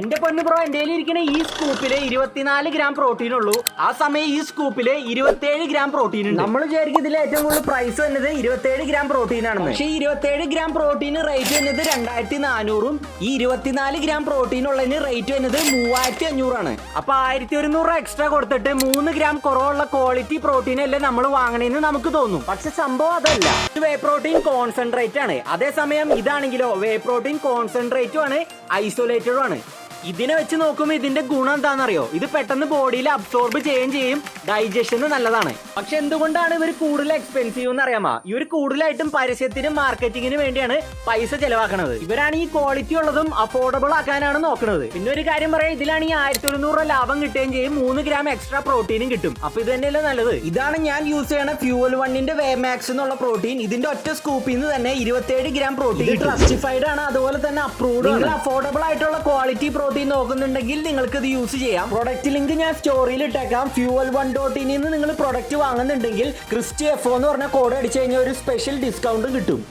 എന്റെ പൊന്നു ബ്രോ എന്റെ ഇരിക്കുന്ന ഈ സ്കൂപ്പിൽ ഇരുപത്തിനാല് ഗ്രാം പ്രോട്ടീൻ ഉള്ളൂ. ആ സമയം ഈ സ്കൂപ്പിൽ ഇരുപത്തിയേഴ് ഗ്രാം പ്രോട്ടീൻ ഉണ്ട്. നമ്മൾ വിചാരിക്കും ഇതിൽ ഏറ്റവും കൂടുതൽ പ്രൈസ് വന്നത് ഇരുപത്തിയേഴ് ഗ്രാം പ്രോട്ടീൻ ആണ് പക്ഷേ ഈ ഇരുപത്തിയേഴ് ഗ്രാം പ്രോട്ടീൻ റേറ്റ് വന്നത് രണ്ടായിരത്തി നാനൂറും ഈ ഇരുപത്തിനാല് ഗ്രാം പ്രോട്ടീൻ ഉള്ളതിന് റേറ്റ് വന്നത് മൂവായിരത്തി അഞ്ഞൂറാണ് അപ്പൊ ആയിരത്തി ഒരുന്നൂറ് എക്സ്ട്രാ കൊടുത്തിട്ട് മൂന്ന് ഗ്രാം കുറവുള്ള ക്വാളിറ്റി പ്രോട്ടീൻ അല്ലേ നമ്മൾ വാങ്ങണേന്ന് നമുക്ക് തോന്നും. പക്ഷെ സംഭവം അതല്ല. ഇത് വേ പ്രോട്ടീൻ കോൺസെൻട്രേറ്റ് ആണ്. അതേസമയം ഇതാണെങ്കിലോ വേ പ്രോട്ടീൻ കോൺസെൻട്രേറ്റും ആണ് ഐസൊലേറ്റഡും ആണ്. ഇതിനെ വെച്ച് നോക്കുമ്പോൾ ഇതിന്റെ ഗുണം എന്താണെന്നറിയോ? ഇത് പെട്ടെന്ന് ബോഡിയിൽ അബ്സോർബ് ചെയ്യുകയും ചെയ്യും. ഡൈജഷൻ നല്ലതാണ്. പക്ഷെ എന്തുകൊണ്ടാണ് ഇവർ കൂടുതൽ എക്സ്പെൻസീവ് എന്ന് അറിയാമോ? ഇവർ കൂടുതലായിട്ടും പരസ്യത്തിനും മാർക്കറ്റിങ്ങിനും വേണ്ടിയാണ് പൈസ ചെലവാക്കുന്നത് ഇവരാണ് ഈ ക്വാളിറ്റി ഉള്ളതും അഫോർഡബിൾ ആക്കാനാണ് നോക്കുന്നത് പിന്നെ ഒരു കാര്യം പറയാം. ഇതിലാണ് ഈ ആയിരത്തി ഒരുന്നൂറ് ലാഭം കിട്ടുകയും ചെയ്യും. മൂന്ന് ഗ്രാം എക്സ്ട്രാ പ്രോട്ടീനും കിട്ടും. അപ്പൊ ഇത് തന്നെയല്ലേ നല്ലത്? ഇതാണ് ഞാൻ യൂസ് ചെയ്യണ ഫ്യൂവൽ വണ്ണിന്റെ വേ മാക്സ് എന്നുള്ള പ്രോട്ടീൻ ഇതിന്റെ ഒറ്റ സ്കൂപ്പിൽ നിന്ന് തന്നെ ഇരുപത്തിയേഴ് ഗ്രാം പ്രോട്ടീൻ ട്രസ്റ്റിഫൈഡ് ആണ്. അതുപോലെ തന്നെ അപ്രൂവ്ഡ് അഫോർഡബിൾ ആയിട്ടുള്ള ക്വാളിറ്റി പ്രോട്ടീൻ നോക്കുന്നുണ്ടെങ്കിൽ നിങ്ങൾക്ക് ഇത് യൂസ് ചെയ്യാം. പ്രൊഡക്റ്റ് ലിങ്ക് ഞാൻ സ്റ്റോറിയിൽ ഇട്ടേക്കാം. ഫ്യൂവൽ വൺ ഡോട്ട് ഇനിൽ നിന്ന് നിങ്ങൾ പ്രൊഡക്റ്റ് വാങ്ങുന്നുണ്ടെങ്കിൽ ക്രിസ്റ്റി എഫ് എന്ന് പറഞ്ഞ കോഡ് അടിച്ചു കഴിഞ്ഞാൽ ഒരു സ്പെഷ്യൽ ഡിസ്കൗണ്ടും കിട്ടും.